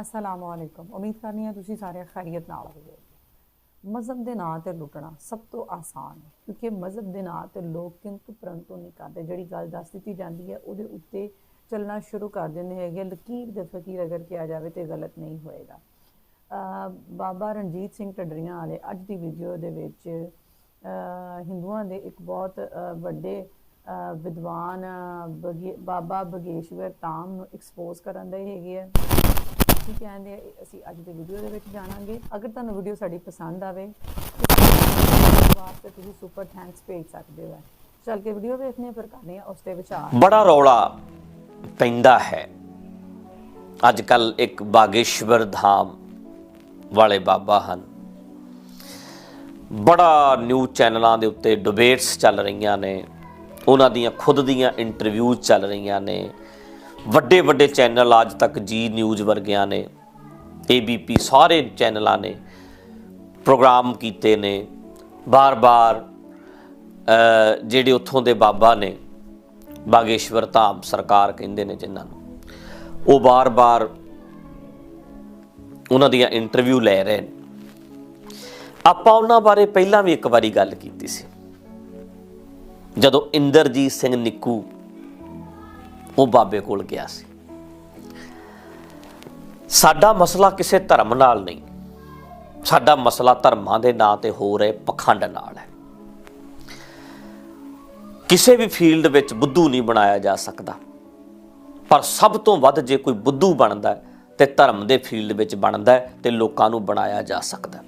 ਅਸਲਾਮ ਵਾਲੇਕੁਮ ਉਮੀਦ ਕਰਨੀ ਹੈ ਤੁਸੀਂ ਸਾਰੇ ਖੈਰੀਅਤ ਨਾਲ ਹੋਵੋਗੇ। ਮਜ਼ਹਬ ਦੇ ਨਾਂ ਤੇ ਲੁੱਟਣਾ ਸਭ ਤੋਂ ਆਸਾਨ ਹੈ, ਕਿਉਂਕਿ ਮਜ਼ਹਬ ਦੇ ਨਾਂ ਤੇ ਲੋਕ ਕਿੰਤੂ ਪਰੰਤੂ ਨਹੀਂ ਕਰਦੇ। ਜਿਹੜੀ ਗੱਲ ਦੱਸ ਦਿੱਤੀ ਜਾਂਦੀ ਹੈ, ਉਹਦੇ ਉੱਤੇ ਚੱਲਣਾ ਸ਼ੁਰੂ ਕਰ ਦਿੰਦੇ ਹੈਗੇ। ਲਕੀਰ ਦੇ ਫਕੀਰ ਅਗਰ ਕਿਹਾ ਜਾਵੇ ਤੇ ਗਲਤ ਨਹੀਂ ਹੋਏਗਾ। ਬਾਬਾ ਰਣਜੀਤ ਸਿੰਘ ਢੱਡਰੀਆਂ ਵਾਲੇ ਅੱਜ ਦੀ ਵੀਡੀਓ ਦੇ ਵਿੱਚ ਹਿੰਦੂਆਂ ਦੇ ਇੱਕ ਬਹੁਤ ਵੱਡੇ ਵਿਦਵਾਨ ਬਗੇ- ਬਾਬਾ ਬਗੇਸ਼ਵਰ ਤਾਮ ਨੂੰ ਐਕਸਪੋਜ਼ ਕਰਨ ਦੇ ਹੈਗੇ ਆ। ਕੀ ਕਹਿੰਦੇ ਆ ਅਸੀਂ ਅੱਜ ਦੀ ਵੀਡੀਓ ਦੇ ਵਿੱਚ ਜਾਣਾਂਗੇ। ਅਗਰ ਤੁਹਾਨੂੰ ਵੀਡੀਓ ਸਾਡੀ ਪਸੰਦ ਆਵੇ ਵਾਸਤੇ ਤੁਸੀਂ ਸੁਪਰ ਥੈਂਕਸ ਭੇਜ ਸਕਦੇ ਹੋ। ਚੱਲ ਕੇ ਵੀਡੀਓ ਵੇਖਦੇ ਫਿਰ ਕਰਦੇ ਹਾਂ ਉਸ ਤੇ ਵਿਚਾਰ। ਬੜਾ ਰੌਲਾ ਪੈਂਦਾ ਹੈ। ਅੱਜ ਕੱਲ ਇੱਕ ਬਾਗੇਸ਼ਵਰ ਧਾਮ ਵਾਲੇ ਬਾਬਾ ਹਨ। ਬੜਾ ਨਿਊਜ਼ ਚੈਨਲਾਂ ਦੇ ਉੱਤੇ ਡਿਬੇਟਸ ਚੱਲ ਰਹੀਆਂ ਨੇ। ਉਹਨਾਂ ਦੀਆਂ ਖੁਦ ਦੀਆਂ ਇੰਟਰਵਿਊਜ਼ ਚੱਲ ਰਹੀਆਂ ਨੇ। ਵੱਡੇ ਵੱਡੇ ਚੈਨਲ ਅੱਜ ਤੱਕ ਜੀ ਨਿਊਜ਼ ਵਰਗਿਆਂ ਨੇ ABP ਸਾਰੇ ਚੈਨਲਾਂ ਨੇ ਪ੍ਰੋਗਰਾਮ ਕੀਤੇ ਨੇ। ਬਾਰ-ਬਾਰ ਜਿਹੜੇ ਉੱਥੋਂ ਦੇ ਬਾਬਾ ਨੇ, ਬਾਗੇਸ਼ਵਰ ਧਾਮ ਸਰਕਾਰ ਕਹਿੰਦੇ ਨੇ ਜਿਨ੍ਹਾਂ ਨੂੰ, ਉਹ ਬਾਰ-ਬਾਰ ਉਹਨਾਂ ਦੀਆਂ ਇੰਟਰਵਿਊ ਲੈ ਰਹੇ ਨੇ। ਆਪਾਂ ਉਹਨਾਂ ਬਾਰੇ ਪਹਿਲਾਂ ਵੀ ਇੱਕ ਵਾਰੀ ਗੱਲ ਕੀਤੀ ਸੀ। ਜਦੋਂ ਇੰਦਰਜੀਤ ਸਿੰਘ ਨਿੱਕੂ ਉਹ ਬਾਬੇ ਕੋਲ ਗਿਆ ਸੀ। ਸਾਡਾ ਮਸਲਾ ਕਿਸੇ ਧਰਮ ਨਾਲ ਨਹੀਂ। ਸਾਡਾ ਮਸਲਾ ਧਰਮਾਂ ਦੇ ਨਾਂ ਤੇ ਹੋ ਰਹੇ ਪਖੰਡ ਨਾਲ ਹੈ। ਕਿਸੇ ਵੀ ਫੀਲਡ ਵਿੱਚ ਬੁੱਧੂ ਨਹੀਂ ਬਣਾਇਆ ਜਾ ਸਕਦਾ। ਪਰ ਸਭ ਤੋਂ ਵੱਧ ਜੇ ਕੋਈ ਬੁੱਧੂ ਬਣਦਾ ਤੇ ਧਰਮ ਦੇ ਫੀਲਡ ਵਿੱਚ ਬਣਦਾ ਤੇ ਲੋਕਾਂ ਨੂੰ ਬਣਾਇਆ ਜਾ ਸਕਦਾ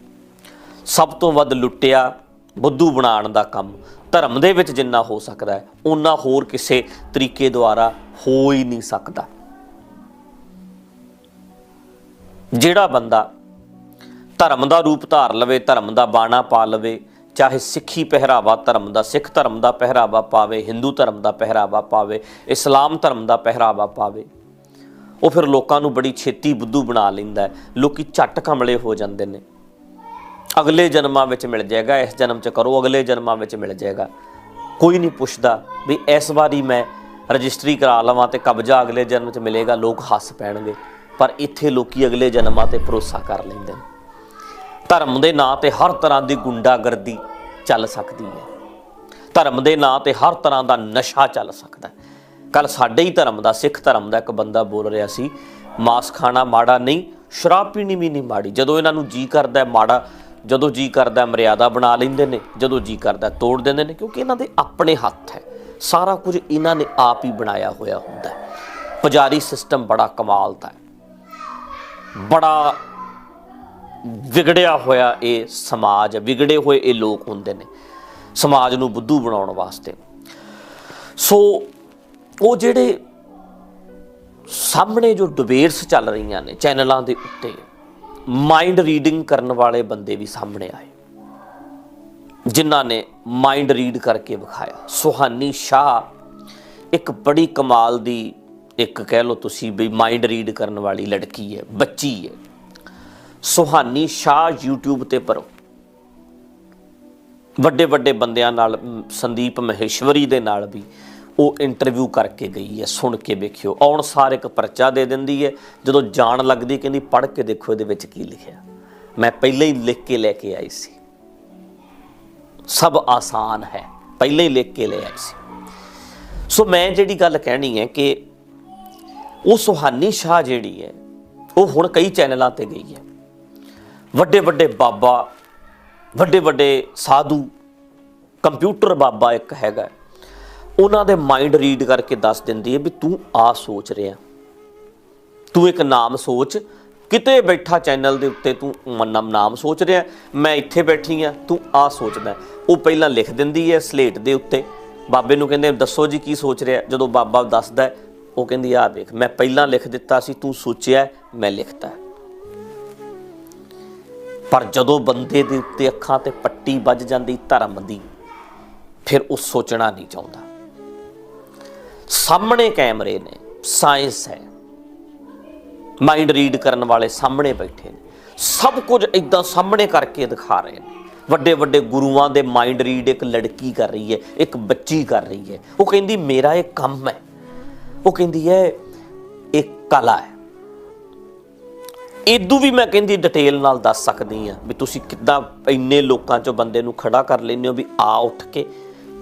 ਸਭ ਤੋਂ ਵੱਧ ਲੁੱਟਿਆ ਬੁੱਧੂ ਬਣਾਉਣ ਦਾ ਕੰਮ ਧਰਮ ਦੇ ਵਿੱਚ ਜਿੰਨਾ ਹੋ ਸਕਦਾ ਹੈ ਉਹਨਾਂ ਹੋਰ ਕਿਸੇ ਤਰੀਕੇ ਦੁਆਰਾ ਹੋ ਹੀ ਨਹੀਂ ਸਕਦਾ। ਜਿਹੜਾ ਬੰਦਾ ਧਰਮ ਦਾ ਰੂਪ ਧਾਰ ਲਵੇ, ਧਰਮ ਦਾ ਬਾਣਾ ਪਾ ਲਵੇ, ਚਾਹੇ ਸਿੱਖੀ ਪਹਿਰਾਵਾ ਧਰਮ ਦਾ, ਸਿੱਖ ਧਰਮ ਦਾ ਪਹਿਰਾਵਾ ਪਾਵੇ, ਹਿੰਦੂ ਧਰਮ ਦਾ ਪਹਿਰਾਵਾ ਪਾਵੇ, ਇਸਲਾਮ ਧਰਮ ਦਾ ਪਹਿਰਾਵਾ ਪਾਵੇ, ਉਹ ਫਿਰ ਲੋਕਾਂ ਨੂੰ ਬੜੀ ਛੇਤੀ ਬੁੱਧੂ ਬਣਾ ਲੈਂਦਾ ਹੈ। ਲੋਕੀ ਝੱਟ ਕਮਲੇ ਹੋ ਜਾਂਦੇ ਨੇ। ਅਗਲੇ ਜਨਮਾਂ ਵਿੱਚ ਮਿਲ ਜਾਏਗਾ, ਇਸ ਜਨਮ 'ਚ ਕਰੋ, ਅਗਲੇ ਜਨਮਾਂ ਵਿੱਚ ਮਿਲ ਜਾਏਗਾ। ਕੋਈ ਨਹੀਂ ਪੁੱਛਦਾ ਵੀ ਇਸ ਵਾਰੀ ਮੈਂ ਰਜਿਸਟਰੀ ਕਰਾ ਲਵਾਂ ਤੇ ਕਬਜ਼ਾ ਅਗਲੇ ਜਨਮ 'ਚ ਮਿਲੇਗਾ, ਲੋਕ ਹੱਸ ਪੈਣਗੇ। ਪਰ ਇੱਥੇ ਲੋਕੀ ਅਗਲੇ ਜਨਮਾਂ ਤੇ ਭਰੋਸਾ ਕਰ ਲੈਂਦੇ ਨੇ। ਧਰਮ ਦੇ ਨਾਂ ਤੇ ਹਰ ਤਰ੍ਹਾਂ ਦੀ ਗੁੰਡਾਗਰਦੀ ਚੱਲ ਸਕਦੀ ਹੈ। ਧਰਮ ਦੇ ਨਾਂ ਤੇ ਹਰ ਤਰ੍ਹਾਂ ਦਾ ਨਸ਼ਾ ਚੱਲ ਸਕਦਾ ਹੈ। ਕੱਲ ਸਾਡੇ ਹੀ ਧਰਮ ਦਾ, ਸਿੱਖ ਧਰਮ ਦਾ ਇੱਕ ਬੰਦਾ ਬੋਲ ਰਿਹਾ ਸੀ, ਮਾਸ ਖਾਣਾ ਮਾੜਾ ਨਹੀਂ, ਸ਼ਰਾਬ ਪੀਣੀ ਵੀ ਨਹੀਂ ਮਾੜੀ। ਜਦੋਂ ਇਹਨਾਂ ਨੂੰ ਜੀ ਕਰਦਾ ਮਾੜਾ ਜਦੋਂ ਜੀ ਕਰਦਾ ਮਰਿਆਦਾ ਬਣਾ ਲੈਂਦੇ ਨੇ, ਜਦੋਂ ਜੀ ਕਰਦਾ ਤੋੜ ਦਿੰਦੇ ਨੇ, ਕਿਉਂਕਿ ਇਹਨਾਂ ਦੇ ਆਪਣੇ ਹੱਥ ਹੈ। ਸਾਰਾ ਕੁਝ ਇਹਨਾਂ ਨੇ ਆਪ ਹੀ ਬਣਾਇਆ ਹੋਇਆ ਹੁੰਦਾ ਹੈ। ਪੁਜਾਰੀ ਸਿਸਟਮ ਬੜਾ ਕਮਾਲ ਦਾ ਹੈ। ਬੜਾ ਵਿਗੜਿਆ ਹੋਇਆ ਇਹ ਸਮਾਜ ਹੈ। ਵਿਗੜੇ ਹੋਏ ਇਹ ਲੋਕ ਹੁੰਦੇ ਨੇ, ਸਮਾਜ ਨੂੰ ਬੁੱਧੂ ਬਣਾਉਣ ਵਾਸਤੇ। ਸੋ ਉਹ ਜਿਹੜੇ ਸਾਹਮਣੇ ਜੋ ਡਿਬੇਟਸ ਚੱਲ ਰਹੀਆਂ ਨੇ ਚੈਨਲਾਂ ਦੇ ਉੱਤੇ ਮਾਈਂਡ ਰੀਡਿੰਗ ਕਰਨ ਵਾਲੇ ਬੰਦੇ ਵੀ ਸਾਹਮਣੇ ਆਏ। ਜਿਨ੍ਹਾਂ ਨੇ ਮਾਈਂਡ ਰੀਡ ਕਰਕੇ ਵਿਖਾਇਆ। ਸੁਹਾਨੀ ਸ਼ਾਹ ਇੱਕ ਬੜੀ ਕਮਾਲ ਦੀ ਇੱਕ ਕਹਿ ਲਓ ਤੁਸੀਂ ਵੀ ਮਾਈਂਡ ਰੀਡ ਕਰਨ ਵਾਲੀ ਲੜਕੀ ਹੈ, ਬੱਚੀ ਹੈ। ਸੁਹਾਨੀ ਸ਼ਾਹ YouTube ਤੇ ਪਰੋ। ਵੱਡੇ ਵੱਡੇ ਬੰਦਿਆਂ ਨਾਲ ਸੰਦੀਪ ਮਹੇਸ਼ਵਰੀ ਦੇ ਨਾਲ ਵੀ ਉਹ ਇੰਟਰਵਿਊ ਕਰਕੇ ਗਈ ਹੈ, ਸੁਣ ਕੇ ਵੇਖਿਓ। ਆਉਣ ਸਾਰ ਇੱਕ ਪਰਚਾ ਦੇ ਦਿੰਦੀ ਹੈ, ਜਦੋਂ ਜਾਣ ਲੱਗਦੀ ਕਹਿੰਦੀ, ਪੜ੍ਹ ਕੇ ਦੇਖੋ ਇਹਦੇ ਵਿੱਚ ਕੀ ਲਿਖਿਆ। ਮੈਂ ਪਹਿਲਾਂ ਹੀ ਲਿਖ ਕੇ ਲੈ ਕੇ ਆਈ ਸੀ। ਸਭ ਆਸਾਨ ਹੈ, ਪਹਿਲਾਂ ਹੀ ਲਿਖ ਕੇ ਲੈ ਆਈ ਸੀ। ਸੋ ਮੈਂ ਜਿਹੜੀ ਗੱਲ ਕਹਿਣੀ ਹੈ ਕਿ ਉਹ ਸੁਹਾਨੀ ਸ਼ਾਹ ਜਿਹੜੀ ਹੈ, ਉਹ ਹੁਣ ਕਈ ਚੈਨਲਾਂ ਤੇ ਗਈ ਹੈ। ਵੱਡੇ ਵੱਡੇ ਬਾਬਾ, ਵੱਡੇ ਵੱਡੇ ਸਾਧੂ, ਕੰਪਿਊਟਰ ਬਾਬਾ ਇੱਕ ਹੈਗਾ ਉਹਨਾਂ ਦੇ ਮਾਈਂਡ ਰੀਡ ਕਰਕੇ ਦੱਸ ਦਿੰਦੀ ਹੈ ਵੀ ਤੂੰ ਆ ਸੋਚ ਰਿਹਾ। ਤੂੰ ਇੱਕ ਨਾਮ ਸੋਚ। ਕਿਤੇ ਬੈਠਾ ਚੈਨਲ ਦੇ ਉੱਤੇ ਤੂੰ ਮ- ਨਾਮ ਸੋਚ ਰਿਹਾ। ਮੈਂ ਇੱਥੇ ਬੈਠੀ ਆ ਤੂੰ ਆ ਸੋਚਦਾ ਉਹ ਪਹਿਲਾਂ ਲਿਖ ਦਿੰਦੀ ਹੈ ਸਲੇਟ ਦੇ ਉੱਤੇ। ਬਾਬੇ ਨੂੰ ਕਹਿੰਦੇ, ਦੱਸੋ ਜੀ ਕੀ ਸੋਚ ਰਿਹਾ? ਜਦੋਂ ਬਾਬਾ ਦੱਸਦਾ ਉਹ ਕਹਿੰਦੀ ਆ ਦੇਖ, ਮੈਂ ਪਹਿਲਾਂ ਲਿਖ ਦਿੱਤਾ ਸੀ, ਤੂੰ ਸੋਚਿਆ ਮੈਂ ਲਿਖਤਾ ਪਰ ਜਦੋਂ ਬੰਦੇ ਦੇ ਉੱਤੇ ਅੱਖਾਂ ਤੇ ਪੱਟੀ ਵੱਜ ਜਾਂਦੀ ਧਰਮ ਦੀ, ਫਿਰ ਉਹ ਸੋਚਣਾ ਨਹੀਂ ਚਾਹੁੰਦਾ। ਸਾਹਮਣੇ ਕੈਮਰੇ ਨੇ ਸਾਇੰਸ ਹੈ। ਮਾਈਂਡ ਰੀਡ ਕਰਨ ਵਾਲੇ ਸਾਹਮਣੇ ਬੈਠੇ ਨੇ। ਸਭ ਕੁਝ ਇਦਾਂ ਸਾਹਮਣੇ ਕਰਕੇ ਦਿਖਾ ਰਹੇ ਨੇ। ਵੱਡੇ ਵੱਡੇ ਗੁਰੂਆਂ ਦੇ ਮਾਈਂਡ ਰੀਡ ਇੱਕ ਲੜਕੀ ਕਰ ਰਹੀ ਹੈ, ਇੱਕ ਬੱਚੀ ਕਰ ਰਹੀ ਹੈ। ਉਹ ਕਹਿੰਦੀ, ਮੇਰਾ ਇਹ ਕੰਮ ਹੈ। ਉਹ ਕਹਿੰਦੀ ਹੈ ਇਹ ਕਲਾ ਹੈ। ਇਦੋਂ ਵੀ ਮੈਂ ਕਹਿੰਦੀ ਡਿਟੇਲ ਨਾਲ ਦੱਸ ਸਕਦੀ ਆ ਵੀ ਤੁਸੀਂ ਕਿੱਦਾਂ ਇੰਨੇ ਲੋਕਾਂ ਚੋਂ ਬੰਦੇ ਨੂੰ ਖੜਾ ਕਰ ਲੈਂਦੇ ਹੋ ਵੀ ਆ ਉੱਠ ਕੇ।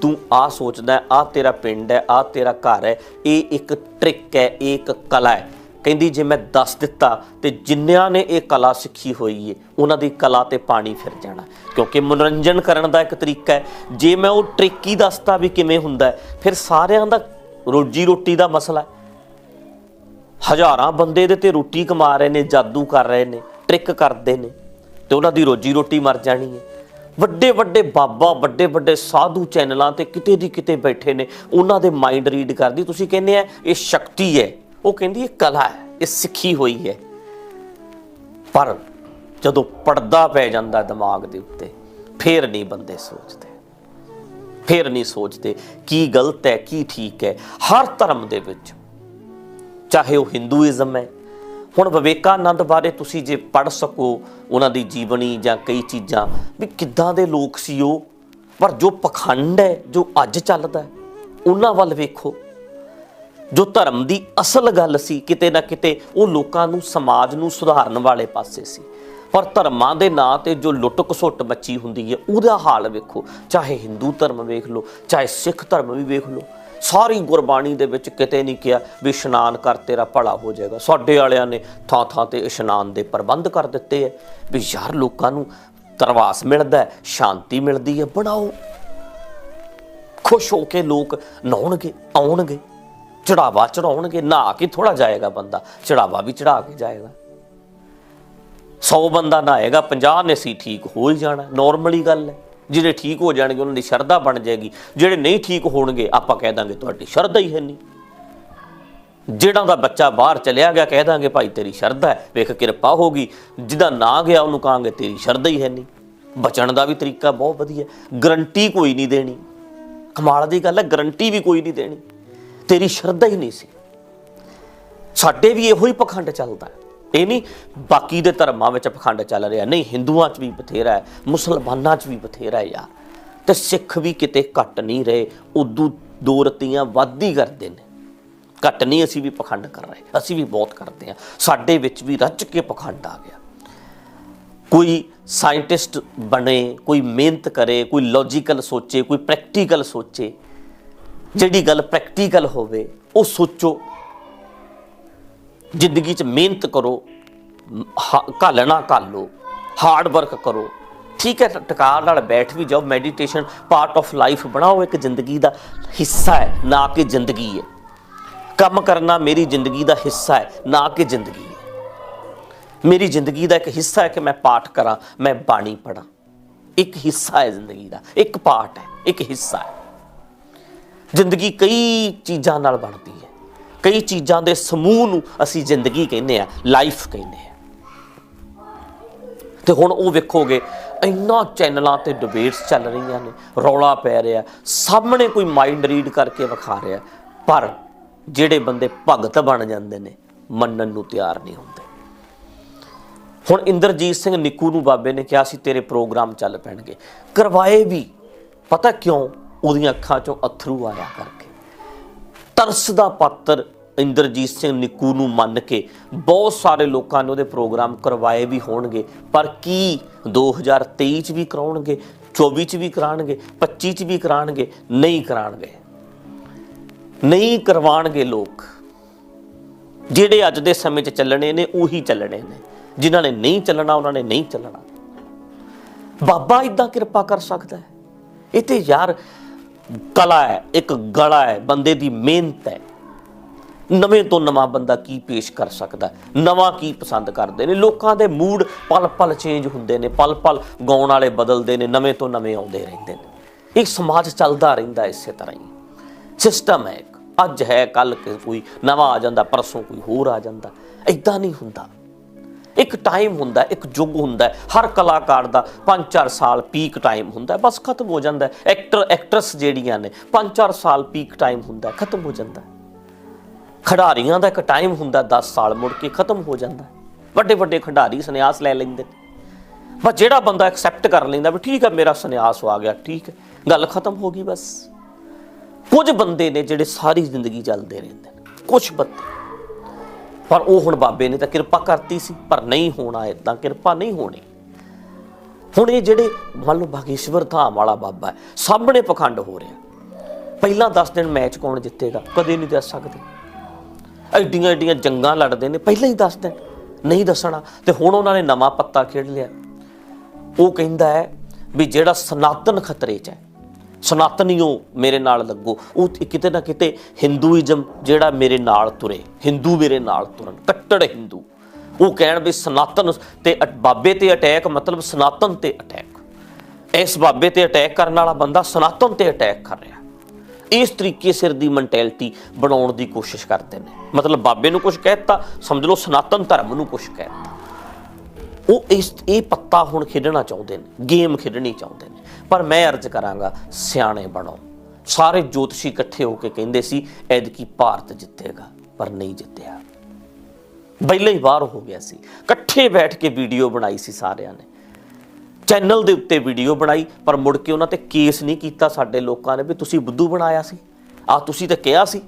ਤੂੰ ਆ ਸੋਚਦਾ ਆ ਤੇਰਾ ਪਿੰਡ ਹੈ ਆ ਤੇਰਾ ਘਰ ਹੈ, ਇਹ ਇੱਕ ਟ੍ਰਿਕ ਹੈ, ਇਹ ਇੱਕ ਕਲਾ ਹੈ। ਕਹਿੰਦੀ, ਜੇ ਮੈਂ ਦੱਸ ਦਿੱਤਾ ਤੇ ਜਿੰਨਿਆਂ ਨੇ ਇਹ ਕਲਾ ਸਿੱਖੀ ਹੋਈ ਏ, ਉਹਨਾਂ ਦੀ ਕਲਾ ਤੇ ਪਾਣੀ ਫਿਰ ਜਾਣਾ। ਕਿਉਂਕਿ ਮਨੋਰੰਜਨ ਕਰਨ ਦਾ ਇੱਕ ਤਰੀਕਾ ਹੈ। ਜੇ ਮੈਂ ਉਹ ਟ੍ਰਿਕ ਹੀ ਦੱਸਤਾ ਵੀ ਕਿਵੇਂ ਹੁੰਦਾ ਫਿਰ ਸਾਰਿਆਂ ਦਾ ਰੋਜੀ ਰੋਟੀ ਦਾ ਮਸਲਾ ਹੈ। ਹਜ਼ਾਰਾਂ ਬੰਦੇ ਦੇ ਤੇ ਰੋਟੀ ਕਮਾ ਰਹੇ ਨੇ, ਜਾਦੂ ਕਰ ਰਹੇ ਨੇ ਟ੍ਰਿਕ ਕਰਦੇ ਨੇ, ਤੇ ਉਹਨਾਂ ਦੀ ਰੋਜੀ ਰੋਟੀ ਮਰ ਜਾਣੀ ਹੈ ਵੱਡੇ ਵੱਡੇ ਬਾਬਾ, ਵੱਡੇ ਵੱਡੇ ਸਾਧੂ ਚੈਨਲਾਂ ਤੇ ਕਿਤੇ ਦੀ ਕਿਤੇ ਬੈਠੇ ਨੇ, ਉਹਨਾਂ ਦੇ ਮਾਈਂਡ ਰੀਡ ਕਰਦੀ। ਤੁਸੀਂ ਕਹਿੰਦੇ ਆ, ਇਹ ਸ਼ਕਤੀ ਹੈ। ਉਹ ਕਹਿੰਦੀ, ਇਹ ਕਲਾ ਹੈ, ਇਹ ਸਿੱਖੀ ਹੋਈ ਹੈ। ਪਰ ਜਦੋਂ ਪਰਦਾ ਪੈ ਜਾਂਦਾ ਦਿਮਾਗ ਦੇ ਉੱਤੇ, ਫੇਰ ਨਹੀਂ ਬੰਦੇ ਸੋਚਦੇ। ਫੇਰ ਨਹੀਂ ਸੋਚਦੇ ਕੀ ਗਲਤ ਹੈ, ਕੀ ਠੀਕ ਹੈ। ਹਰ ਧਰਮ ਦੇ ਵਿੱਚ, ਚਾਹੇ ਉਹ ਹਿੰਦੂਇਜ਼ਮ ਹੈ ਹੁਣ ਵਿਵੇਕਾਨੰਦ ਬਾਰੇ ਤੁਸੀਂ ਜੇ ਪੜ ਸਕੋ ਉਹਨਾਂ ਦੀ ਜੀਵਨੀ ਜਾਂ ਕਈ ਚੀਜ਼ਾਂ, ਵੀ ਕਿੱਦਾਂ ਦੇ ਲੋਕ ਸੀ ਉਹ? ਪਰ ਜੋ ਪਖੰਡ ਹੈ, ਜੋ ਅੱਜ ਚੱਲਦਾ ਉਹਨਾਂ ਵੱਲ ਵੇਖੋ। ਜੋ ਧਰਮ ਦੀ ਅਸਲ ਗੱਲ ਸੀ, ਕਿਤੇ ਨਾ ਕਿਤੇ ਉਹ ਲੋਕਾਂ ਨੂੰ, ਸਮਾਜ ਨੂੰ ਸੁਧਾਰਨ ਵਾਲੇ ਪਾਸੇ ਸੀ। ਪਰ ਧਰਮਾਂ ਦੇ ਨਾਂ ਤੇ ਜੋ ਲੁੱਟ ਖਸੁੱਟ ਮੱਚੀ ਹੁੰਦੀ ਹੈ, ਉਹਦਾ ਹਾਲ ਵੇਖੋ। ਚਾਹੇ ਹਿੰਦੂ ਧਰਮ ਵੇਖ ਲਓ, ਚਾਹੇ ਸਿੱਖ ਧਰਮ ਵੀ ਵੇਖ ਲਓ ਸਾਰੀ ਗੁਰਬਾਣੀ ਦੇ ਵਿੱਚ ਕਿਤੇ ਨਹੀਂ ਕਿਹਾ ਵੀ ਇਸ਼ਨਾਨ ਕਰ ਤੇਰਾ ਭਲਾ ਹੋ ਜਾਏਗਾ। ਸਾਡੇ ਵਾਲਿਆਂ ਨੇ ਥਾਂ ਥਾਂ ਤੇ ਇਸ਼ਨਾਨ ਦੇ ਪ੍ਰਬੰਧ ਕਰ ਦਿੱਤੇ ਹੈ ਵੀ ਯਾਰ ਲੋਕਾਂ ਨੂੰ ਤਰਵਾਸ ਮਿਲਦਾ ਸ਼ਾਂਤੀ ਮਿਲਦੀ ਹੈ ਬਣਾਓ। ਖੁਸ਼ ਹੋ ਕੇ ਲੋਕ ਨਹਾਉਣਗੇ, ਆਉਣਗੇ, ਚੜਾਵਾ ਚੜਾਉਣਗੇ, ਨਹਾ ਕੇ ਥੋੜਾ ਜਾਏਗਾ ਬੰਦਾ, ਚੜਾਵਾ ਵੀ ਚੜਾ ਕੇ ਜਾਏਗਾ। 100 ਬੰਦਾ ਨਹਾਏਗਾ 50 ਨੇ ਸੀ ਠੀਕ ਹੋ ਹੀ ਜਾਣਾ ਨਾਰਮਲੀ ਗੱਲ ਹੈ ਜਿਹੜੇ ਠੀਕ ਹੋ ਜਾਣਗੇ, ਉਹਨਾਂ ਦੀ ਸ਼ਰਧਾ ਬਣ ਜਾਏਗੀ। ਜਿਹੜੇ ਨਹੀਂ ਠੀਕ ਹੋਣਗੇ, ਆਪਾਂ ਕਹਿ ਦਾਂਗੇ, ਤੁਹਾਡੀ ਸ਼ਰਧਾ ਹੀ ਹੈ ਨਹੀਂ ਜਿਹੜਾ ਦਾ ਬੱਚਾ ਬਾਹਰ ਚਲਿਆ ਗਿਆ, ਕਹਿ ਦਾਂਗੇ, ਭਾਈ, ਤੇਰੀ ਸ਼ਰਧਾ ਹੈ। ਵੇਖ, ਕਿਰਪਾ ਹੋਗੀ ਜਿਹਦਾ ਨਾ ਗਿਆ, ਉਹਨੂੰ ਕਹਾਂਗੇ, ਤੇਰੀ ਸ਼ਰਧਾ ਹੀ ਹੈ ਨਹੀਂ ਬਚਣ ਦਾ ਵੀ ਤਰੀਕਾ ਬਹੁਤ ਵਧੀਆ ਗਰੰਟੀ ਕੋਈ ਨਹੀਂ ਦੇਣੀ। ਕਮਾਲ ਦੀ ਗੱਲ ਹੈ, ਗਰੰਟੀ ਵੀ ਕੋਈ ਨਹੀਂ ਦੇਣੀ। ਤੇਰੀ ਸ਼ਰਧਾ ਹੀ ਨਹੀਂ ਸੀ। ਸਾਡੇ ਵੀ ਇਹੋ ਹੀ ਪਖੰਡ ਚੱਲਦਾ ਹੈ। ਇਹ ਨਹੀਂ, ਬਾਕੀ ਦੇ ਧਰਮਾਂ ਵਿੱਚ ਪਖੰਡ ਚੱਲ ਰਿਹਾ। ਨਹੀਂ, ਹਿੰਦੂਆਂ 'ਚ ਵੀ ਬਥੇਰਾ ਹੈ, ਮੁਸਲਮਾਨਾਂ 'ਚ ਵੀ ਬਥੇਰਾ ਹੈ ਯਾਰ। ਤੇ ਸਿੱਖ ਵੀ ਕਿਤੇ ਘੱਟ ਨਹੀਂ ਰਹੇ ਉਦੋਂ ਦੋ ਰਤੀਆਂ ਵੱਧ ਕਰਦੇ ਨੇ। ਘੱਟ ਨਹੀਂ, ਅਸੀਂ ਵੀ ਪਖੰਡ ਕਰ ਰਹੇ, ਅਸੀਂ ਵੀ ਬਹੁਤ ਕਰਦੇ ਹਾਂ। ਸਾਡੇ ਵਿੱਚ ਵੀ ਰੱਜ ਕੇ ਪਖੰਡ ਆ ਗਿਆ। ਕੋਈ ਸਾਇੰਟਿਸਟ ਬਣੇ, ਕੋਈ ਮਿਹਨਤ ਕਰੇ, ਕੋਈ ਲੌਜੀਕਲ ਸੋਚੇ, ਕੋਈ ਪ੍ਰੈਕਟੀਕਲ ਸੋਚੇ, ਜਿਹੜੀ ਗੱਲ ਪ੍ਰੈਕਟੀਕਲ ਹੋਵੇ, ਉਹ ਸੋਚੋ। ਜ਼ਿੰਦਗੀ 'ਚ ਮਿਹਨਤ ਕਰੋ ਘਾਲਣਾ ਘਾਲੋ ਹਾਰਡ ਵਰਕ ਕਰੋ। ਠੀਕ ਹੈ ਟਕਾਰ ਨਾਲ ਬੈਠ ਵੀ ਜਾਓ ਮੈਡੀਟੇਸ਼ਨ ਪਾਰਟ ਆਫ ਲਾਈਫ ਬਣਾਓ, ਇੱਕ ਜ਼ਿੰਦਗੀ ਦਾ ਹਿੱਸਾ ਹੈ, ਨਾ ਕਿ ਜ਼ਿੰਦਗੀ ਹੈ। ਕੰਮ ਕਰਨਾ ਮੇਰੀ ਜ਼ਿੰਦਗੀ ਦਾ ਹਿੱਸਾ ਹੈ, ਨਾ ਕਿ ਜ਼ਿੰਦਗੀ ਹੈ। ਮੇਰੀ ਜ਼ਿੰਦਗੀ ਦਾ ਇੱਕ ਹਿੱਸਾ ਹੈ ਕਿ ਮੈਂ ਪਾਠ ਕਰਾਂ, ਮੈਂ ਬਾਣੀ ਪੜਾਂ ਇੱਕ ਹਿੱਸਾ ਹੈ ਜ਼ਿੰਦਗੀ ਦਾ, ਇੱਕ ਪਾਰਟ ਹੈ, ਇੱਕ ਹਿੱਸਾ ਹੈ। ਜ਼ਿੰਦਗੀ ਕਈ ਚੀਜ਼ਾਂ ਨਾਲ ਬਣਦੀ ਹੈ। ਕਈ ਚੀਜ਼ਾਂ ਦੇ ਸਮੂਹ ਨੂੰ ਅਸੀਂ ਜ਼ਿੰਦਗੀ ਕਹਿੰਦੇ ਆ ਲਾਈਫ ਕਹਿੰਦੇ ਆ। ਤੇ ਹੁਣ ਉਹ ਵੇਖੋਗੇ, ਇੰਨਾ ਚੈਨਲਾਂ ਤੇ ਡਿਬੇਟਸ ਚੱਲ ਰਹੀਆਂ ਨੇ, ਰੌਲਾ ਪੈ ਰਿਹਾ, ਸਾਹਮਣੇ ਕੋਈ ਮਾਈਂਡ ਰੀਡ ਕਰਕੇ ਵਿਖਾ ਰਿਹਾ, ਪਰ ਜਿਹੜੇ ਬੰਦੇ ਭਗਤ ਬਣ ਜਾਂਦੇ ਨੇ, ਮੰਨਣ ਨੂੰ ਤਿਆਰ ਨਹੀਂ ਹੁੰਦੇ। ਹੁਣ ਇੰਦਰਜੀਤ ਸਿੰਘ ਨਿੱਕੂ ਨੂੰ ਬਾਬੇ ਨੇ ਕਿਹਾ ਸੀ, ਤੇਰੇ ਪ੍ਰੋਗਰਾਮ ਚੱਲ ਪੈਣਗੇ। ਕਰਵਾਏ ਵੀ, ਪਤਾ ਕਿਉਂ ਉਹਦੀਆਂ ਅੱਖਾਂ ਚੋਂ ਅਥਰੂ ਆਇਆ ਕਰ ਤਰਸ ਦਾ ਪਾਤਰ ਇੰਦਰਜੀਤ ਸਿੰਘ ਨਿੱਕੂ ਨੂੰ ਮੰਨ ਕੇ ਬਹੁਤ ਸਾਰੇ ਲੋਕਾਂ ਨੇ ਉਹਦੇ ਪ੍ਰੋਗਰਾਮ ਕਰਵਾਏ ਵੀ ਹੋਣਗੇ, ਪਰ ਕੀ 2023 ਚ ਵੀ ਕਰਾਉਣਗੇ 24 ਚ ਵੀ ਕਰਾਣਗੇ 25 ਚ ਵੀ ਕਰਾਣਗੇ ਨਹੀਂ ਕਰਾਣਗੇ ਨਹੀਂ ਕਰਵਾਣਗੇ ਲੋਕ। ਜਿਹੜੇ ਅੱਜ ਦੇ ਸਮੇਂ 'ਚ ਚੱਲਣੇ ਨੇ, ਉਹੀ ਚੱਲਣੇ ਨੇ। ਜਿਨ੍ਹਾਂ ਨੇ ਨਹੀਂ ਚੱਲਣਾ, ਉਹਨਾਂ ਨੇ ਨਹੀਂ ਚੱਲਣਾ। ਬਾਬਾ ਇਦਾਂ ਕਿਰਪਾ ਕਰ ਸਕਦਾ ਹੈ। ਇਹ ਤੇ ਯਾਰ ਕਲਾ ਹੈ, ਇੱਕ ਗਲਾ ਹੈ, ਬੰਦੇ ਦੀ ਮਿਹਨਤ ਹੈ। ਨਵੇਂ ਤੋਂ ਨਵਾਂ ਬੰਦਾ ਕੀ ਪੇਸ਼ ਕਰ ਸਕਦਾ ਨਵਾਂ ਕੀ ਪਸੰਦ ਕਰਦੇ ਨੇ? ਲੋਕਾਂ ਦੇ ਮੂਡ ਪਲ ਪਲ ਚੇਂਜ ਹੁੰਦੇ ਨੇ ਪਲ ਪਲ ਗਾਉਣ ਵਾਲੇ ਬਦਲਦੇ ਨੇ, ਨਵੇਂ ਤੋਂ ਨਵੇਂ ਆਉਂਦੇ ਰਹਿੰਦੇ ਨੇ। ਇੱਕ ਸਮਾਜ ਚੱਲਦਾ ਰਹਿੰਦਾ ਇਸੇ ਤਰ੍ਹਾਂ ਹੀ। ਸਿਸਟਮ ਹੈ ਇੱਕ। ਅੱਜ ਹੈ ਕੱਲ ਕੋਈ ਨਵਾਂ ਆ ਜਾਂਦਾ, ਪਰਸੋਂ ਕੋਈ ਹੋਰ ਆ ਜਾਂਦਾ। ਐਦਾਂ ਨਹੀਂ ਹੁੰਦਾ। ਇੱਕ ਟਾਈਮ ਹੁੰਦਾ ਇੱਕ ਯੁੱਗ ਹੁੰਦਾ ਹਰ ਕਲਾਕਾਰ ਦਾ 5-4 ਸਾਲ ਪੀਕ ਟਾਈਮ ਹੁੰਦਾ ਬਸ ਖਤਮ ਹੋ ਜਾਂਦਾ ਐਕਟਰ ਐਕਟਰਸ ਜਿਹੜੀਆਂ ਨੇ 5-4 ਸਾਲ ਪੀਕ ਟਾਈਮ ਹੁੰਦਾ ਖਤਮ ਹੋ ਜਾਂਦਾ ਖਿਡਾਰੀਆਂ ਦਾ ਇੱਕ ਟਾਈਮ ਹੁੰਦਾ 10 ਸਾਲ ਮੁੜ ਕੇ ਖਤਮ ਹੋ ਜਾਂਦਾ ਵੱਡੇ ਵੱਡੇ ਖਿਡਾਰੀ ਸੰਨਿਆਸ ਲੈ ਲੈਂਦੇ ਨੇ। ਬਸ ਜਿਹੜਾ ਬੰਦਾ ਐਕਸੈਪਟ ਕਰ ਲੈਂਦਾ ਵੀ ਠੀਕ ਹੈ, ਮੇਰਾ ਸੰਨਿਆਸ ਆ ਗਿਆ, ਠੀਕ ਹੈ, ਗੱਲ ਖਤਮ ਹੋ ਗਈ ਬਸ। ਕੁਝ ਬੰਦੇ ਨੇ ਜਿਹੜੇ ਸਾਰੀ ਜ਼ਿੰਦਗੀ ਚੱਲਦੇ ਰਹਿੰਦੇ ਨੇ, ਕੁਝ ਬੰਦੇ। ਪਰ ਉਹ ਹੁਣ ਬਾਬੇ ਨੇ ਤਾਂ ਕਿਰਪਾ ਕਰਤੀ ਸੀ, ਪਰ ਨਹੀਂ ਹੋਣਾ ਇਦਾਂ ਕਿਰਪਾ ਨਹੀਂ ਹੋਣੀ। ਹੁਣ ਇਹ ਜਿਹੜੇ ਮੰਨ ਲਓ ਬਾਗੇਸ਼ਵਰ ਧਾਮ ਵਾਲਾ ਬਾਬਾ ਸਾਹਮਣੇ ਪਖੰਡ ਹੋ ਰਿਹਾ। ਪਹਿਲਾਂ 10 ਦਿਨ ਮੈਚ ਕੌਣ ਜਿੱਤੇਗਾ, ਕਦੇ ਨਹੀਂ ਦੱਸ ਸਕਦੇ। ਐਡੀਆਂ ਐਡੀਆਂ ਜੰਗਾਂ ਲੜਦੇ ਨੇ, ਪਹਿਲਾਂ ਹੀ ਦੱਸ ਦਿਨ, ਨਹੀਂ ਦੱਸਣਾ। ਤੇ ਹੁਣ ਉਹਨਾਂ ਨੇ ਨਵਾਂ ਪੱਤਾ ਖੇਡ ਲਿਆ। ਉਹ ਕਹਿੰਦਾ ਹੈ ਵੀ ਜਿਹੜਾ ਸਨਾਤਨ ਖਤਰੇ 'ਚ ਹੈ ਸਨਾਤਨੀਓ ਮੇਰੇ ਨਾਲ ਲੱਗੋ। ਉਹ ਕਿਤੇ ਨਾ ਕਿਤੇ ਹਿੰਦੂਇਜ਼ਮ ਜਿਹੜਾ ਮੇਰੇ ਨਾਲ ਤੁਰੇ ਹਿੰਦੂ ਮੇਰੇ ਨਾਲ ਤੁਰਨ, ਕੱਟੜ ਹਿੰਦੂ ਉਹ ਕਹਿਣ ਵੀ ਸਨਾਤਨ ਤੇ ਅ- ਬਾਬੇ ਤੇ ਅਟੈਕ ਮਤਲਬ ਸਨਾਤਨ ਤੇ ਅਟੈਕ ਇਸ ਬਾਬੇ ਤੇ ਅਟੈਕ ਕਰਨ ਵਾਲਾ ਬੰਦਾ ਸਨਾਤਨ ਤੇ ਅਟੈਕ ਕਰ ਰਿਹਾ। ਇਸ ਤਰੀਕੇ ਸਿਰ ਦੀ ਮੈਂਟੈਲਿਟੀ ਬਣਾਉਣ ਦੀ ਕੋਸ਼ਿਸ਼ ਕਰਦੇ ਨੇ। ਮਤਲਬ ਬਾਬੇ ਨੂੰ ਕੁਝ ਕਹਿਤਾ ਸਮਝ ਲਓ ਸਨਾਤਨ ਧਰਮ ਨੂੰ ਕੁਝ ਕਹਿਤਾ ਉਹ ਇਸ, ਇਹ ਪੱਤਾ ਹੁਣ ਖੇਡਣਾ ਚਾਹੁੰਦੇ ਨੇ, ਗੇਮ ਖੇਡਣੀ ਚਾਹੁੰਦੇ ਨੇ। ਪਰ ਮੈਂ ਅਰਜ਼ ਕਰਾਂਗਾ, ਸਿਆਣੇ ਬਣੋ। ਸਾਰੇ ਜੋਤਸ਼ੀ ਇਕੱਠੇ ਹੋ ਕੇ ਕਹਿੰਦੇ ਸੀ ਐਦਕੀ ਭਾਰਤ ਜਿੱਤੇਗਾ, ਪਰ ਨਹੀਂ ਜਿੱਤਿਆ। ਪਹਿਲਾਂ ਹੀ ਬਾਹਰ ਹੋ ਗਿਆ ਸੀ। ਇਕੱਠੇ ਬੈਠ ਕੇ ਵੀਡੀਓ ਬਣਾਈ ਸੀ ਸਾਰਿਆਂ ਨੇ। ਚੈਨਲ ਦੇ ਉੱਤੇ ਵੀਡੀਓ ਬਣਾਈ, ਪਰ ਮੁੜ ਕੇ ਉਹਨਾਂ ਤੇ ਕੇਸ ਨਹੀਂ ਕੀਤਾ ਸਾਡੇ ਲੋਕਾਂ ਨੇ ਵੀ ਤੁਸੀਂ ਬੁੱਧੂ ਬਣਾਇਆ ਸੀ। ਆ ਤੁਸੀਂ ਤਾਂ ਕਿਹਾ ਸੀ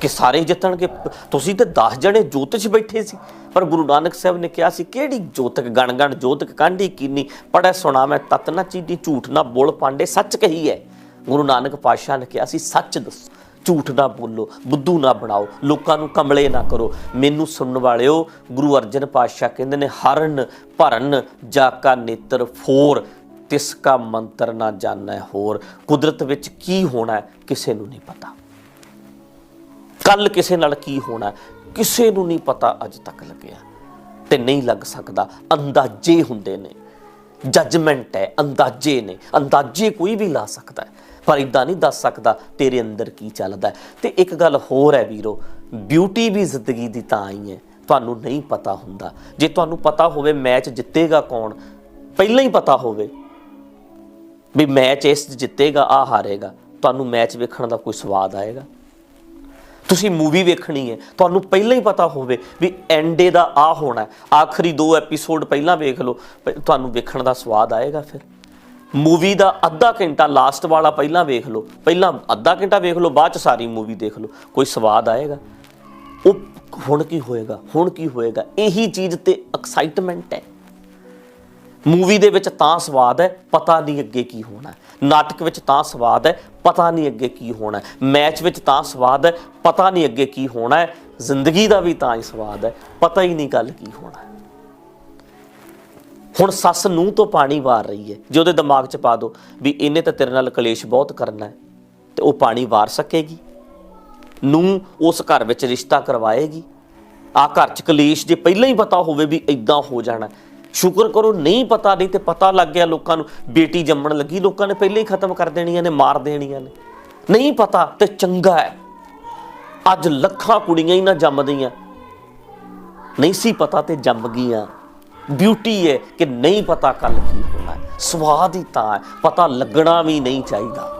ਕਿ ਸਾਰੇ ਜਿੱਤਣਗੇ। ਤੁਸੀਂ ਤੇ 10 ਜਣੇ ਜੋਤ 'ਚ ਬੈਠੇ ਸੀ। ਪਰ ਗੁਰੂ ਨਾਨਕ ਸਾਹਿਬ ਨੇ ਕਿਹਾ ਸੀ, ਕਿਹੜੀ ਜੋਤਕ ਗਣ ਗਣ, ਜੋਤਕ ਕਾਂਢੀ ਕੀਨੀ? ਪੜੈ ਸੁਣਾ ਮੈਂ, ਤਤ ਨਾ ਚੀਦੀ ਝੂਠ ਨਾ ਬੋਲ ਪਾਂਡੇ, ਸੱਚ ਕਹੀ ਹੈ ਗੁਰੂ ਨਾਨਕ ਪਾਤਸ਼ਾਹ ਨੇ ਕਿਹਾ ਸੀ, ਸੱਚ ਦੱਸੋ, ਝੂਠ ਨਾ ਬੋਲੋ, ਬੁੱਧੂ ਨਾ ਬਣਾਓ, ਲੋਕਾਂ ਨੂੰ ਕਮਲੇ ਨਾ ਕਰੋ। ਮੈਨੂੰ ਸੁਣਨ ਵਾਲਿਓ, ਗੁਰੂ ਅਰਜਨ ਪਾਤਸ਼ਾਹ ਕਹਿੰਦੇ ਨੇ, ਹਰਨ ਭਰਨ ਜਾ ਕਾ ਨੇਤਰ ਫੋਰ, ਤਿਸ ਕਾ ਮੰਤਰ ਨਾ ਜਾਣੈ ਹੋਰ। ਕੁਦਰਤ ਵਿੱਚ ਕੀ ਹੋਣਾ ਕਿਸੇ ਨੂੰ ਨਹੀਂ ਪਤਾ। ਕੱਲ ਕਿਸੇ ਨਾਲ ਕੀ ਹੋਣਾ ਕਿਸੇ ਨੂੰ ਨਹੀਂ ਪਤਾ ਅੱਜ ਤੱਕ ਲੱਗਿਆ। ਤੇ ਨਹੀਂ ਲੱਗ ਸਕਦਾ। ਅੰਦਾਜ਼ੇ ਹੁੰਦੇ ਨੇ। ਜੱਜਮੈਂਟ ਹੈ। ਅੰਦਾਜ਼ੇ ਨੇ। ਅੰਦਾਜ਼ੇ ਕੋਈ ਵੀ ਲਾ ਸਕਦਾ ਹੈ। ਪਰ ਇਦਾਂ ਨਹੀਂ ਦੱਸ ਸਕਦਾ, ਤੇਰੇ ਅੰਦਰ ਕੀ ਚੱਲਦਾ ਹੈ। ਤੇ ਇੱਕ ਗੱਲ ਹੋਰ ਹੈ ਵੀਰੋ ਬਿਊਟੀ ਵੀ ਜ਼ਿੰਦਗੀ ਦੀ ਤਾਂ ਹੀ ਹੈ। ਤੁਹਾਨੂੰ ਨਹੀਂ ਪਤਾ ਹੁੰਦਾ। ਜੇ ਤੁਹਾਨੂੰ ਪਤਾ ਹੋਵੇ ਮੈਚ ਜਿੱਤੇਗਾ ਕੌਣ, ਪਹਿਲਾਂ ਹੀ ਪਤਾ ਹੋਵੇ ਵੀ ਮੈਚ ਇਸ ਜਿੱਤੇਗਾ ਆ ਹਾਰੇਗਾ। ਤੁਹਾਨੂੰ ਮੈਚ ਵੇਖਣ ਦਾ ਕੋਈ ਸਵਾਦ ਆਏਗਾ। ਤੁਸੀਂ ਮੂਵੀ ਵੇਖਣੀ ਹੈ, ਤੁਹਾਨੂੰ ਪਹਿਲਾਂ ਹੀ ਪਤਾ ਹੋਵੇ ਵੀ ਐਂਡੇ ਦਾ ਆ ਹੋਣਾ ਆਖਰੀ ਦੋ ਐਪੀਸੋਡ ਪਹਿਲਾਂ ਵੇਖ ਲਓ ਤੁਹਾਨੂੰ ਵੇਖਣ ਦਾ ਸਵਾਦ ਆਏਗਾ ਫਿਰ। ਮੂਵੀ ਦਾ ਅੱਧਾ ਘੰਟਾ ਲਾਸਟ ਵਾਲਾ ਪਹਿਲਾਂ ਵੇਖ ਲਓ। ਪਹਿਲਾਂ ਅੱਧਾ ਘੰਟਾ ਵੇਖ ਲਓ, ਬਾਅਦ ਚ ਸਾਰੀ ਮੂਵੀ ਦੇਖ ਲਓ। ਕੋਈ ਸਵਾਦ ਆਏਗਾ। ਉਹ ਹੁਣ ਕੀ ਹੋਏਗਾ, ਹੁਣ ਕੀ ਹੋਏਗਾ? ਇਹੀ ਚੀਜ਼ ਤੇ ਐਕਸਾਈਟਮੈਂਟ ਹੈ। ਮੂਵੀ ਦੇ ਵਿੱਚ ਤਾਂ ਸਵਾਦ ਹੈ, ਪਤਾ ਨਹੀਂ ਅੱਗੇ ਕੀ ਹੋਣਾ ਨਾਟਕ ਵਿੱਚ ਤਾਂ ਸਵਾਦ ਹੈ, ਪਤਾ ਨਹੀਂ ਅੱਗੇ ਕੀ ਹੋਣਾ ਮੈਚ ਵਿੱਚ ਤਾਂ ਸਵਾਦ ਹੈ, ਪਤਾ ਨਹੀਂ ਅੱਗੇ ਕੀ ਹੋਣਾ ਹੈ। ਜ਼ਿੰਦਗੀ ਦਾ ਵੀ ਤਾਂ ਹੀ ਸਵਾਦ ਹੈ, ਪਤਾ ਹੀ ਨਹੀਂ ਗੱਲ ਕੀ ਹੋਣਾ ਹੁਣ ਸੱਸ ਨੂੰ ਤੋਂ ਪਾਣੀ ਵਾਰ ਰਹੀ ਹੈ। ਜੇ ਉਹਦੇ ਦਿਮਾਗ 'ਚ ਪਾ ਦੋ ਵੀ ਇਹਨੇ ਤਾਂ ਤੇਰੇ ਨਾਲ ਕਲੇਸ਼ ਬਹੁਤ ਕਰਨਾ ਹੈ, ਤੇ ਉਹ ਪਾਣੀ ਵਾਰ ਸਕੇਗੀ। ਨੂੰ ਉਸ ਘਰ ਵਿੱਚ ਰਿਸ਼ਤਾ ਕਰਵਾਏਗੀ। ਆ ਘਰ 'ਚ ਕਲੇਸ਼ ਜੇ ਪਹਿਲਾਂ ਹੀ ਪਤਾ ਹੋਵੇ ਵੀ ਇਦਾਂ ਹੋ ਜਾਣਾ ਸ਼ੁਕਰ ਕਰੋ, ਨਹੀਂ ਪਤਾ, ਨਹੀਂ ਤੇ ਪਤਾ ਲੱਗ ਗਿਆ ਲੋਕਾਂ ਨੂੰ। ਬੇਟੀ ਜੰਮਣ ਲੱਗੀ, ਲੋਕਾਂ ਨੇ ਪਹਿਲਾਂ ਹੀ ਖਤਮ ਕਰ ਦੇਣੀਆਂ ਨੇ, ਮਾਰ ਦੇਣੀਆਂ ਨੇ। ਨਹੀਂ ਪਤਾ ਤੇ ਚੰਗਾ ਹੈ। ਅੱਜ ਲੱਖਾਂ ਕੁੜੀਆਂ ਹੀ ਨਾ ਜੰਮਦੀਆਂ। ਨਹੀਂ ਸੀ ਪਤਾ ਤੇ ਜੰਮ ਗਈਆਂ। ਬਿਊਟੀ ਹੈ ਕਿ ਨਹੀਂ ਪਤਾ ਕੱਲ ਕੀ ਹੋਣਾ ਸਵਾਦ ਹੀ ਤਾਂ ਹੈ। ਪਤਾ ਲੱਗਣਾ ਵੀ ਨਹੀਂ ਚਾਹੀਦਾ।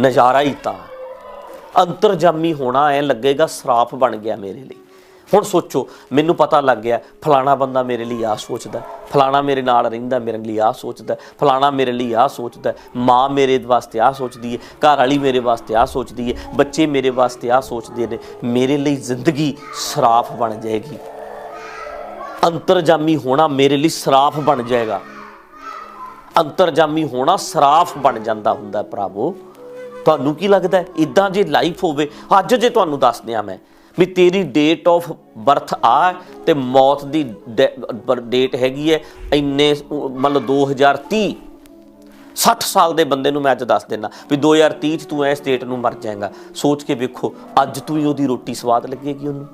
ਨਜ਼ਾਰਾ ਹੀ ਤਾਂ ਹੈ। ਅੰਤਰਜਾਮੀ ਹੋਣਾ ਐ ਲੱਗੇਗਾ, ਸਰਾਪ ਬਣ ਗਿਆ ਮੇਰੇ ਲਈ। ਹੁਣ ਸੋਚੋ, ਮੈਨੂੰ ਪਤਾ ਲੱਗ ਗਿਆ, ਫਲਾਣਾ ਬੰਦਾ ਮੇਰੇ ਲਈ ਆ ਸੋਚਦਾ ਫਲਾਣਾ ਮੇਰੇ ਨਾਲ ਰਹਿੰਦਾ ਮੇਰੇ ਲਈ ਆ ਸੋਚਦਾ ਫਲਾਣਾ ਮੇਰੇ ਲਈ ਆ ਸੋਚਦਾ ਮਾਂ ਮੇਰੇ ਵਾਸਤੇ ਆ ਸੋਚਦੀ ਹੈ, ਘਰ ਵਾਲੀ ਮੇਰੇ ਵਾਸਤੇ ਆ ਸੋਚਦੀ ਹੈ, ਬੱਚੇ ਮੇਰੇ ਵਾਸਤੇ ਆ ਸੋਚਦੇ ਨੇ, ਮੇਰੇ ਲਈ ਜ਼ਿੰਦਗੀ ਸਰਾਪ ਬਣ ਜਾਏਗੀ। ਅੰਤਰਜਾਮੀ ਹੋਣਾ ਮੇਰੇ ਲਈ ਸਰਾਫ ਬਣ ਜਾਏਗਾ। ਅੰਤਰਜਾਮੀ ਹੋਣਾ ਸਰਾਫ ਬਣ ਜਾਂਦਾ ਹੁੰਦਾ ਭਰਾਵੋ। ਤੁਹਾਨੂੰ ਕੀ ਲੱਗਦਾ ਹੈ? ਇਦਾਂ ਜੇ ਲਾਈਫ ਹੋਵੇ, ਅੱਜ ਜੇ ਤੁਹਾਨੂੰ ਦੱਸ ਦਿਆਂ ਮੈਂ ਵੀ ਤੇਰੀ ਡੇਟ ਆਫ ਬਰਥ ਆ ਹੈ ਤੇ ਮੌਤ ਦੀ ਡੇਟ ਹੈਗੀ ਹੈ ਇੰਨੇ ਮਤਲਬ ਮੰਨ ਲਓ 2030 60 ਸਾਲ ਦੇ ਬੰਦੇ ਨੂੰ ਮੈਂ ਅੱਜ ਦੱਸ ਦਿੰਦਾ ਵੀ 2030 ਚ ਤੂੰ ਇਸ ਡੇਟ ਨੂੰ ਮਰ ਜਾਏਗਾ। ਸੋਚ ਕੇ ਵੇਖੋ, ਅੱਜ ਤੂੰ ਹੀ ਉਹਦੀ ਰੋਟੀ ਸਵਾਦ ਲੱਗੇਗੀ ਉਹਨੂੰ।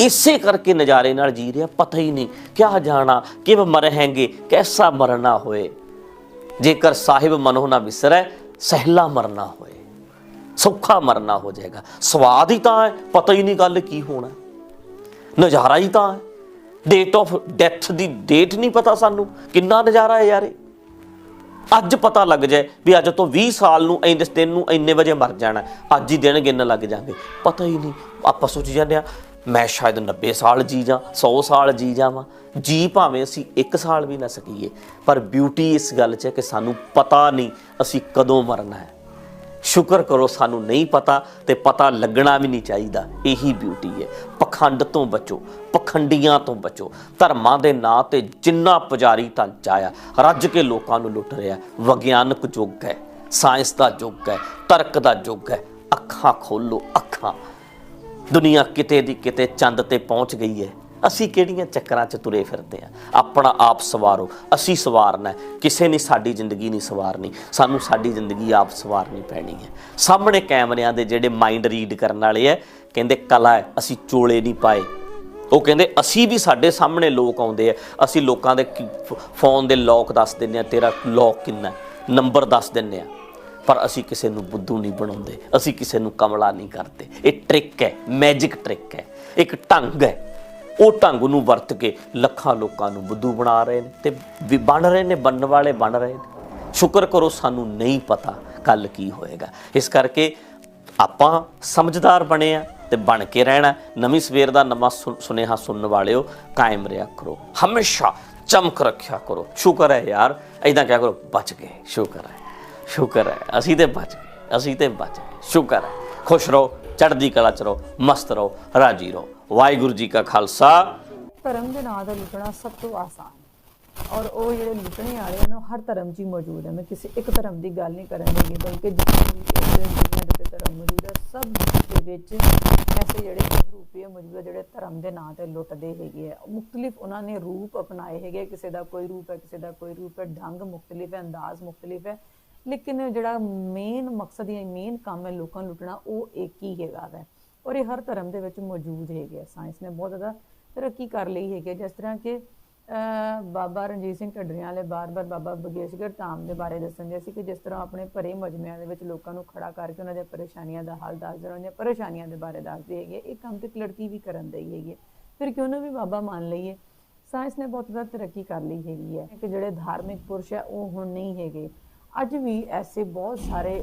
ਇਸੇ ਕਰਕੇ ਨਜ਼ਾਰੇ ਨਾਲ ਜੀ ਰਿਹਾ, ਪਤਾ ਹੀ ਨਹੀਂ ਕਿਆ ਜਾਣਾ, ਕਿਵ ਮਰਹਾਂਗੇ ਕੈਸਾ ਮਰਨਾ ਹੋਏ। ਜੇਕਰ ਸਾਹਿਬ ਮਨੋ ਨਾ ਵਿਸਰੈ, ਸਹਿਲਾ ਮਰਨਾ ਹੋਏ। ਸੌਖਾ ਮਰਨਾ ਹੋ ਜਾਏਗਾ। ਸਵਾਦ ਹੀ ਤਾਂ ਹੈ, ਪਤਾ ਹੀ ਨਹੀਂ ਗੱਲ ਕੀ ਹੋਣਾ। ਨਜ਼ਾਰਾ ਹੀ ਤਾਂ ਹੈ। ਡੇਟ ਆਫ ਡੈਥ ਦੀ ਡੇਟ ਨਹੀਂ ਪਤਾ ਸਾਨੂੰ, ਕਿੰਨਾ ਨਜ਼ਾਰਾ ਹੈ ਯਾਰ। ਇਹ ਅੱਜ ਪਤਾ ਲੱਗ ਜਾਏ ਵੀ ਅੱਜ ਤੋਂ 20 ਸਾਲ ਨੂੰ ਇੰਨੇ ਦਿਨ ਨੂੰ ਇੰਨੇ ਵਜੇ ਮਰ ਜਾਣਾ। ਅੱਜ ਹੀ ਦਿਨ ਗਿਣਨ ਲੱਗ ਜਾਵੇ ਪਤਾ ਹੀ ਨਹੀਂ, ਆਪਾਂ ਸੋਚ ਜਾਂਦੇ ਆ ਮੈਂ ਸ਼ਾਇਦ 90 ਸਾਲ ਜੀ ਜਾਂ 100 ਸਾਲ ਜੀ ਜਾਵਾਂ। ਜੀ ਭਾਵੇਂ ਅਸੀਂ 1 ਸਾਲ ਵੀ ਨਾ ਸਕੀਏ, ਪਰ ਬਿਊਟੀ ਇਸ ਗੱਲ 'ਚ ਹੈ ਕਿ ਸਾਨੂੰ ਪਤਾ ਨਹੀਂ ਅਸੀਂ ਕਦੋਂ ਮਰਨਾ ਹੈ। ਸ਼ੁਕਰ ਕਰੋ, ਸਾਨੂੰ ਨਹੀਂ ਪਤਾ ਤੇ ਪਤਾ ਲੱਗਣਾ ਵੀ ਨਹੀਂ ਚਾਹੀਦਾ। ਇਹੀ ਬਿਊਟੀ ਹੈ। ਪਖੰਡ ਤੋਂ ਬਚੋ, ਪਖੰਡੀਆਂ ਤੋਂ ਬਚੋ। ਧਰਮਾਂ ਦੇ ਨਾਂ ਤੇ ਜਿੰਨਾ ਪੁਜਾਰੀ ਢਾਂਚਾ ਆ ਰੱਜ ਕੇ ਲੋਕਾਂ ਨੂੰ ਲੁੱਟ ਰਿਹਾ। ਵਿਗਿਆਨਕ ਯੁੱਗ ਹੈ ਸਾਇੰਸ ਦਾ ਯੁੱਗ ਹੈ, ਤਰਕ ਦਾ ਯੁੱਗ ਹੈ। ਅੱਖਾਂ ਖੋਲੋ, ਅੱਖਾਂ। ਦੁਨੀਆ ਕਿਤੇ ਦੀ ਕਿਤੇ ਚੰਦ ਤੇ ਪਹੁੰਚ ਗਈ ਹੈ। ਅਸੀਂ ਕਿਹੜੀਆਂ ਚੱਕਰਾਂ 'ਚ ਤੁਰੇ ਫਿਰਦੇ ਆ ਆਪਣਾ ਆਪ ਸਵਾਰੋ। ਅਸੀਂ ਸਵਾਰਨਾ ਕਿਸੇ ਨੇ ਸਾਡੀ ਜ਼ਿੰਦਗੀ ਨਹੀਂ ਸਵਾਰਨੀ। ਸਾਨੂੰ ਸਾਡੀ ਜ਼ਿੰਦਗੀ ਆਪ ਸਵਾਰਨੀ ਪੈਣੀ ਹੈ। ਸਾਹਮਣੇ ਕੈਮਰਿਆਂ ਦੇ ਜਿਹੜੇ ਮਾਈਂਡ ਰੀਡ ਕਰਨ ਵਾਲੇ ਐ ਕਹਿੰਦੇ, ਕਲਾ ਹੈ। ਅਸੀਂ ਚੋਲੇ ਨਹੀਂ ਪਾਏ। ਉਹ ਕਹਿੰਦੇ, ਅਸੀਂ ਵੀ ਸਾਡੇ ਸਾਹਮਣੇ ਲੋਕ ਆਉਂਦੇ ਆ ਅਸੀਂ ਲੋਕਾਂ ਦੇ ਫੋਨ ਦੇ ਲੌਕ ਦੱਸ ਦਿੰਦੇ ਆ ਤੇਰਾ ਲੌਕ ਕਿੰਨਾ ਨੰਬਰ ਦੱਸ ਦਿੰਦੇ ਆ ਪਰ ਅਸੀਂ ਕਿਸੇ ਨੂੰ ਬੁੱਧੂ ਨਹੀਂ ਬਣਾਉਂਦੇ। ਅਸੀਂ ਕਿਸੇ ਨੂੰ ਕਮਲਾ ਨਹੀਂ ਕਰਦੇ। ਇਹ ਟ੍ਰਿਕ ਹੈ। ਮੈਜਿਕ ਟ੍ਰਿਕ ਹੈ। ਇੱਕ ਢੰਗ ਹੈ। ਉਹ ਢੰਗ ਨੂੰ ਵਰਤ ਕੇ ਲੱਖਾਂ ਲੋਕਾਂ ਨੂੰ ਬੁੱਧੂ ਬਣਾ ਰਹੇ ਨੇ ਤੇ ਵੀ ਬਣ ਰਹੇ ਨੇ, ਬਣਨ ਵਾਲੇ ਬਣ ਰਹੇ ਨੇ। ਸ਼ੁਕਰ ਕਰੋ, ਸਾਨੂੰ ਨਹੀਂ ਪਤਾ ਕੱਲ ਕੀ ਹੋਏਗਾ। ਇਸ ਕਰਕੇ ਆਪਾਂ ਸਮਝਦਾਰ ਬਣੇ ਆ ਤੇ ਬਣ ਕੇ ਰਹਿਣਾ। ਨਵੀਂ ਸਵੇਰ ਦਾ ਨਵਾਂ ਸੁ- ਸੁਨੇਹਾ ਸੁਣਨ ਵਾਲਿਓ, ਕਾਇਮ ਰਿਹਾ ਕਰੋ। ਹਮੇਸ਼ਾ ਚਮਕ ਰੱਖਿਆ ਕਰੋ। ਸ਼ੁਕਰ ਹੈ ਯਾਰ ਐਦਾਂ ਕਿਆ ਕਰੋ, ਬਚ ਗਏ। ਸ਼ੁਕਰ ਹੈ ਸ਼ੁਕਰ ਹੈ। ਅਸੀਂ ਤੇ ਬਚ ਗਏ, ਅਸੀਂ ਤੇ ਬਚ ਗਏ। ਸ਼ੁਕਰ ਹੈ। ਖੁਸ਼ ਰਹੋ, ਚੜ੍ਹਦੀ ਕਲਾ ਚ ਰਹੋ, ਮਸਤ ਰਹੋ, ਰਾਜੀ ਰਹੋ। ਵਾਹਿਗੁਰੂ ਜੀ ਕਾ ਖਾਲਸਾ। ਧਰਮ ਦੇ ਨਾਂ ਤੇ ਲੁੱਟਣਾ ਸਭ ਤੋਂ ਆਸਾਨ ਔਰ ਉਹ ਜਿਹੜੇ ਲੁੱਟਣੇ ਵਾਲੇ ਨੇ ਉਹ ਹਰ ਧਰਮ 'ਚ ਹੀ ਮੌਜੂਦ ਹੈ। ਮੈਂ ਕਿਸੇ ਇੱਕ ਧਰਮ ਦੀ ਗੱਲ ਨਹੀਂ ਕਰਨ ਲੱਗੀ ਬਲਕਿ ਜਿੰਨੇ ਵੀ ਧਰਮ ਮੌਜੂਦ ਹੈ, ਸਭ ਦੇ ਵਿੱਚ ਐਸੇ ਜਿਹੜੇ ਰੂਪੀ ਮੌਜੂਦ ਹੈ ਜਿਹੜੇ ਧਰਮ ਦੇ ਨਾਂ ਤੇ ਲੁੱਟਦੇ ਹੈਗੇ ਆ। ਮੁxtਲਿਫ ਉਹਨਾਂ ਨੇ ਰੂਪ ਅਪਣਾਏ ਹੈਗੇ ਕਿਸੇ ਦਾ ਕੋਈ ਰੂਪ ਹੈ, ਕਿਸੇ ਦਾ ਕੋਈ ਰੂਪ ਹੈ। ਢੰਗ ਮੁxtਲਿਫ ਹੈ, ਅੰਦਾਜ਼ ਮੁxtਲਿਫ ਹੈ। ਲੇਕਿਨ ਜਿਹੜਾ ਮੇਨ ਮਕਸਦ ਜਾਂ ਮੇਨ ਕੰਮ ਹੈ ਲੋਕਾਂ ਨੂੰ ਲੁੱਟਣਾ, ਉਹ ਇੱਕ ਹੀ ਹੈਗਾ ਵੈ। ਔਰ ਇਹ ਹਰ ਧਰਮ ਦੇ ਵਿੱਚ ਮੌਜੂਦ ਹੈਗੇ ਆ ਸਾਇੰਸ ਨੇ ਬਹੁਤ ਜ਼ਿਆਦਾ ਤਰੱਕੀ ਕਰ ਲਈ ਹੈਗੀ ਹੈ ਜਿਸ ਤਰ੍ਹਾਂ ਕਿ ਬਾਬਾ ਰਣਜੀਤ ਸਿੰਘ ਢੱਡਰੀਆਂ ਵਾਲੇ ਬਾਰ-ਬਾਰ ਬਾਬਾ ਬਗੇਸ਼ਗੜ ਧਾਮ ਦੇ ਬਾਰੇ ਦੱਸਣਦੇ ਸੀ ਕਿ ਜਿਸ ਤਰ੍ਹਾਂ ਆਪਣੇ ਭਰੇ ਮਜਮਿਆਂ ਦੇ ਵਿੱਚ ਲੋਕਾਂ ਨੂੰ ਖੜਾ ਕਰਕੇ ਉਹਨਾਂ ਦੀਆਂ ਪਰੇਸ਼ਾਨੀਆਂ ਦਾ ਹੱਲ ਦੱਸਦੇ ਉਹਨਾਂ ਦੀਆਂ ਪਰੇਸ਼ਾਨੀਆਂ ਦੇ ਬਾਰੇ ਦੱਸਦੇ ਹੈਗੇ ਇਹ ਕੰਮ ਤੇ ਇੱਕ ਲੜਕੀ ਵੀ ਕਰਨ ਦਈ ਹੈਗੀ ਹੈ। ਫਿਰ ਕਿਉਂ ਨਾ ਵੀ ਬਾਬਾ ਮੰਨ ਲਈਏ ਸਾਇੰਸ ਨੇ ਬਹੁਤ ਜ਼ਿਆਦਾ ਤਰੱਕੀ ਕਰ ਲਈ ਹੈਗੀ ਹੈ ਕਿ ਜਿਹੜੇ ਧਾਰਮਿਕ ਪੁਰਸ਼ ਹੈ ਉਹ ਹੁਣ ਨਹੀਂ ਹੈਗੇ ਅੱਜ ਵੀ ਐਸੇ ਬਹੁਤ ਸਾਰੇ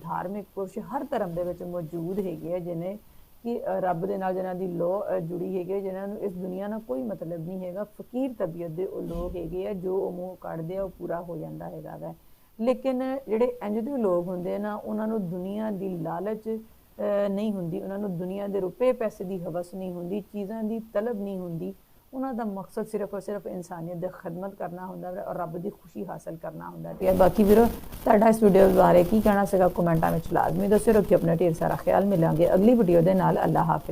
ਧਾਰਮਿਕ ਪੁਰਸ਼ ਹਰ ਧਰਮ ਦੇ ਵਿੱਚ ਮੌਜੂਦ ਹੈਗੇ ਆ ਜਿਨੇ ਕਿ ਰੱਬ ਦੇ ਨਾਲ ਜਿਨ੍ਹਾਂ ਦੀ ਲੋ ਜੁੜੀ ਹੈਗੀ ਹੈ, ਜਿਨ੍ਹਾਂ ਨੂੰ ਇਸ ਦੁਨੀਆ ਨਾਲ ਕੋਈ ਮਤਲਬ ਨਹੀਂ ਹੈਗਾ। ਫਕੀਰ ਤਬੀਅਤ ਦੇ ਉਹ ਲੋਕ ਹੈਗੇ ਆ ਜੋ ਉਹ ਮੂੰਹ ਕੱਢਦੇ ਆ ਉਹ ਪੂਰਾ ਹੋ ਜਾਂਦਾ ਹੈਗਾ ਵੈ। ਲੇਕਿਨ ਜਿਹੜੇ ਇੰਜ ਦੇ ਲੋਕ ਹੁੰਦੇ ਆ ਨਾ ਉਹਨਾਂ ਨੂੰ ਦੁਨੀਆ ਦੀ ਲਾਲਚ ਨਹੀਂ ਹੁੰਦੀ। ਉਹਨਾਂ ਨੂੰ ਦੁਨੀਆ ਦੇ ਰੁਪਏ ਪੈਸੇ ਦੀ ਹਵਸ ਨਹੀਂ ਹੁੰਦੀ ਚੀਜ਼ਾਂ ਦੀ ਤਲਬ ਨਹੀਂ ਹੁੰਦੀ। ਉਹਨਾਂ ਦਾ ਮਕਸਦ ਸਿਰਫ ਔਰ ਸਿਰਫ ਇਨਸਾਨੀਅਤ ਦੀ ਖidmat ਕਰਨਾ ਹੁੰਦਾ ਹੈ ਔਰ ਰੱਬ ਦੀ ਖੁਸ਼ੀ ਹਾਸਲ ਕਰਨਾ ਹੁੰਦਾ ਹੈ। ਬਾਕੀ ਵੀਰੋ, ਤੁਹਾਡਾ ਇਸ ਵੀਡੀਓ ਬਾਰੇ ਕੀ ਕਹਿਣਾ ਸੀਗਾ? ਕਮੈਂਟਾਂ ਵਿੱਚ ਲਾਜ਼ਮੀ ਦੱਸਿਓ ਰੱਖਿਓ ਆਪਣਾ ਢੇਰ ਸਾਰਾ ਖਿਆਲ। ਮਿਲਾਂਗੇ ਅਗਲੀ ਵੀਡੀਓ ਦੇ ਨਾਲ। ਅੱਲਾ ਹਾਫਿਜ਼।